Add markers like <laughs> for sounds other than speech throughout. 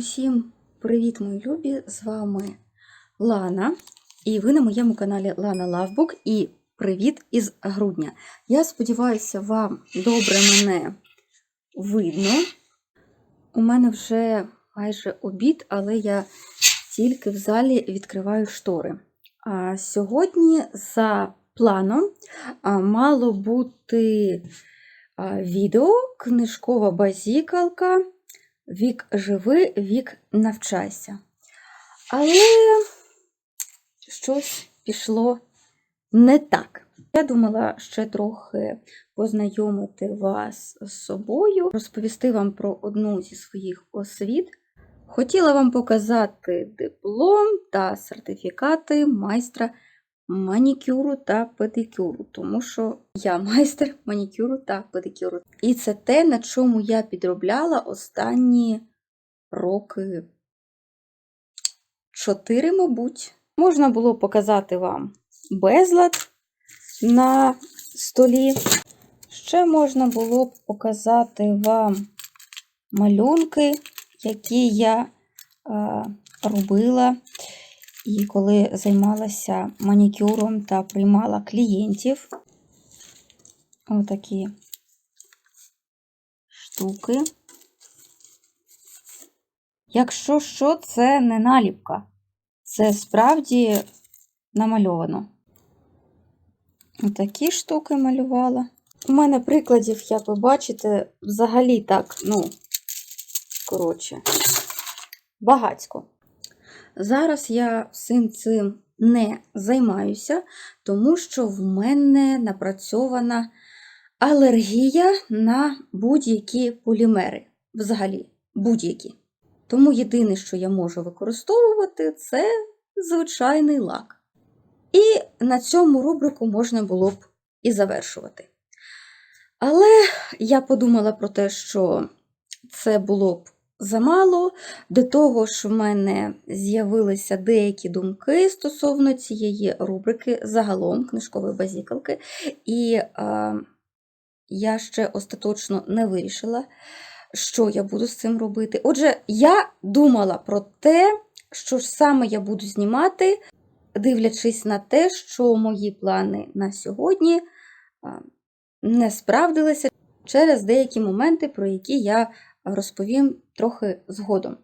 Усім привіт, мої любі! З вами Лана. І ви на моєму каналі Лана Лавбук. І привіт із грудня. Я сподіваюся, вам добре мене видно. У мене вже майже обід, але я тільки в залі відкриваю штори. А сьогодні за планом мало бути відео, книжкова базікалка. Вік живи, вік навчайся. Але щось пішло не так. Я думала ще трохи познайомити вас з собою, розповісти вам про одну зі своїх освіт. Хотіла вам показати диплом та сертифікати майстра манікюру та педикюру, тому що я <laughs> майстер манікюру та педикюру. І це те, на чому я підробляла останні роки чотири, мабуть. Можна було показати вам безлад на столі. Ще можна було б показати вам малюнки, які я е, робила. І коли займалася манікюром та приймала клієнтів, отакі штуки. Якщо що, це не наліпка, це справді намальовано. Отакі штуки малювала. У мене прикладів, як ви бачите, взагалі так, ну, коротше, багацько. Зараз я всім цим не займаюся, тому що в мене напрацьована алергія на будь-які полімери. Взагалі, будь-які. Тому єдине, що я можу використовувати, це звичайний лак. І на цьому рубрику можна було б і завершувати. Але я подумала про те, що це було б замало. До того ж, в мене з'явилися деякі думки стосовно цієї рубрики, загалом книжкової базікалки. І е, я ще остаточно не вирішила, що я буду з цим робити. Отже, я думала про те, що ж саме я буду знімати, дивлячись на те, що мої плани на сьогодні не справдилися через деякі моменти, про які я розповім трохи згодом.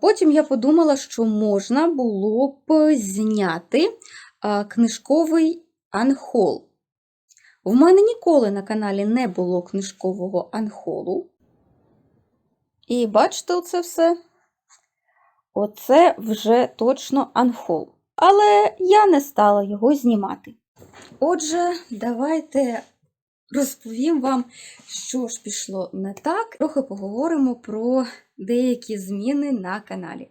Потім я подумала, що можна було б зняти книжковий анхол. В мене ніколи на каналі не було книжкового анхолу. І бачите оце все? Оце вже точно анхол. Але я не стала його знімати. Отже, давайте розповім вам, що ж пішло не так. Трохи поговоримо про деякі зміни на каналі.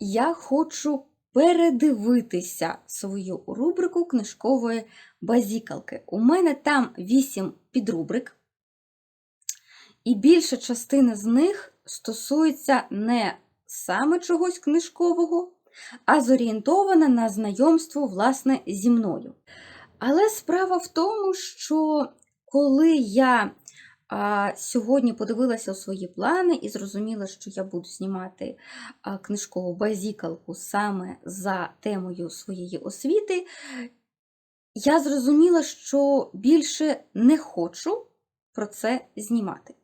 Я хочу передивитися свою рубрику книжкової базікалки. У мене там 8 підрубрик, і більша частина з них стосується не саме чогось книжкового, а зорієнтована на знайомство, власне, зі мною. Але справа в тому, що коли я а, сьогодні подивилася у свої плани і зрозуміла, що я буду знімати книжкову базікалку саме за темою своєї освіти, я зрозуміла, що більше не хочу про це знімати.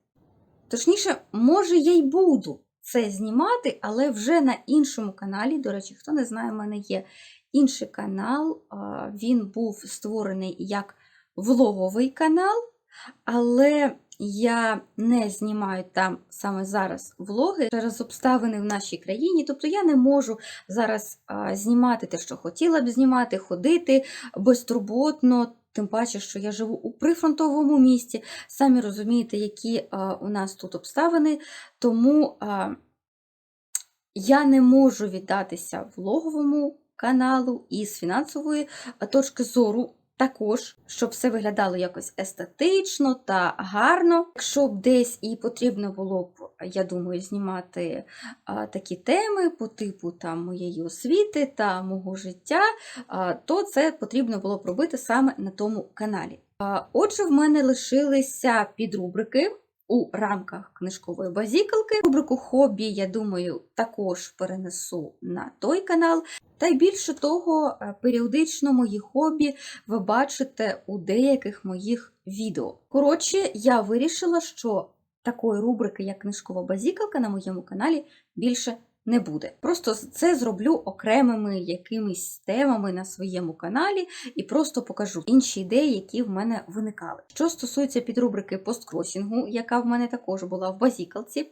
Точніше, може, я й буду це знімати, але вже на іншому каналі. До речі, хто не знає, в мене є інший канал. Він був створений як влоговий канал, але я не знімаю там саме зараз влоги через обставини в нашій країні. Тобто я не можу зараз знімати те, що хотіла б знімати, ходити безтурботно. Тим паче, що я живу у прифронтовому місті, самі розумієте, які у нас тут обставини, тому я не можу віддатися влоговому каналу і з фінансової точки зору також, щоб все виглядало якось естетично та гарно. Якщо б десь і потрібно було б, я думаю, знімати а, такі теми по типу там, моєї освіти та мого життя, а, то це потрібно було б робити саме на тому каналі. А, отже, в мене лишилися підрубрики. у рамках книжкової базікалки. Рубрику хобі, я думаю, також перенесу на той канал. Та й більше того, е, періодично мої хобі ви бачите у деяких моїх відео. Коротше, я вирішила, що такої рубрики, як книжкова базікалка, на моєму каналі більше не буде. Просто це зроблю окремими якимись темами на своєму каналі і просто покажу інші ідеї, які в мене виникали. Що стосується підрубрики посткросінгу, яка в мене також була в базікалці,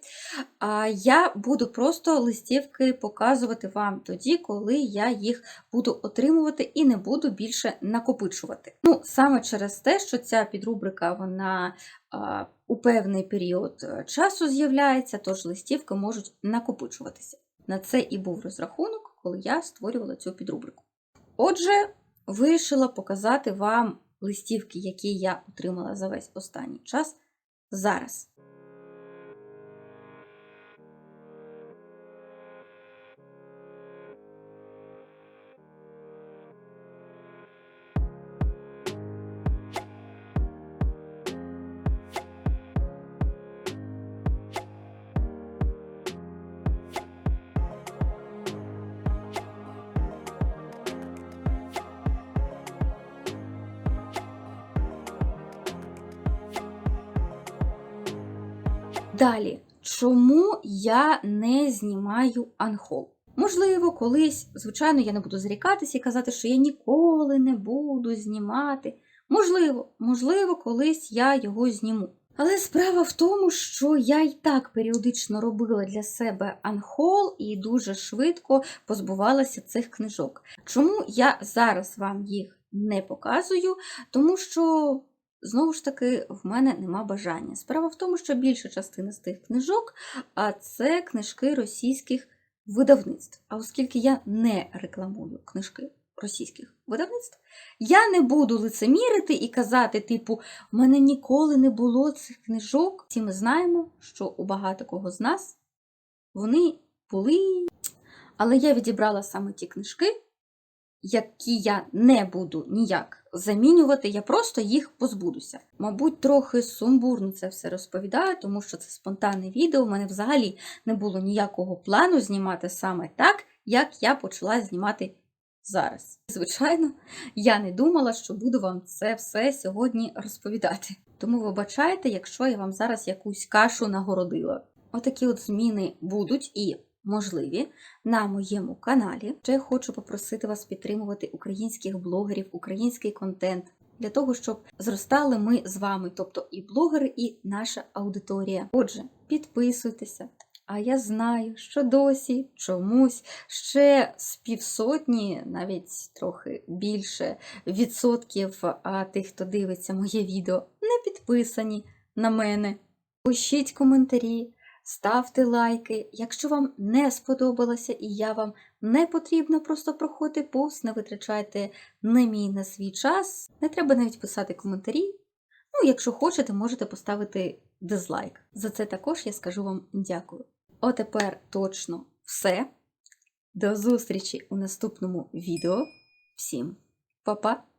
я буду просто листівки показувати вам тоді, коли я їх буду отримувати і не буду більше накопичувати. Ну, саме через те, що ця підрубрика вона у певний період е, часу з'являється, тож листівки можуть накопичуватися. На це і був розрахунок, коли я створювала цю підрубрику. Отже, вирішила показати вам листівки, які я отримала за весь останній час зараз. Далі, чому я не знімаю анхол? Можливо, колись, звичайно, я не буду зрікатися і казати, що я ніколи не буду знімати. Можливо, можливо, колись я його зніму. Але справа в тому, що я і так періодично робила для себе анхол і дуже швидко позбувалася цих книжок. Чому я зараз вам їх не показую? Тому що Знову ж таки, в мене нема бажання. Справа в тому, що більша частина з тих книжок а це книжки російських видавництв. А оскільки я не рекламую книжки російських видавництв, я не буду лицемірити і казати, типу, в мене ніколи не було цих книжок. Всі ми знаємо, що у багато кого з нас вони були. Але я відібрала саме ті книжки, які я не буду ніяк замінювати, я просто їх позбудуся. Мабуть, трохи сумбурно це все розповідаю, тому що це спонтанне відео. У мене взагалі не було ніякого плану знімати саме так, як я почала знімати зараз. Звичайно, я не думала, що буду вам це все сьогодні розповідати. Тому вибачайте, якщо я вам зараз якусь кашу нагородила. Отакі от зміни будуть і можливі на моєму каналі. Ще хочу попросити вас підтримувати українських блогерів, український контент для того, щоб зростали ми з вами, тобто і блогери, і наша аудиторія. Отже, підписуйтеся. А я знаю, що досі чомусь ще з півсотні, навіть трохи більше відсотків тих, хто дивиться моє відео, не підписані на мене. Пишіть коментарі, ставте лайки. Якщо вам не сподобалося і я вам не потрібно просто проходити повз, не витрачайте не мій на свій час. Не треба навіть писати коментарі. Ну, якщо хочете, можете поставити дизлайк. За це також я скажу вам дякую. Отепер точно все. До зустрічі у наступному відео. Всім па-па!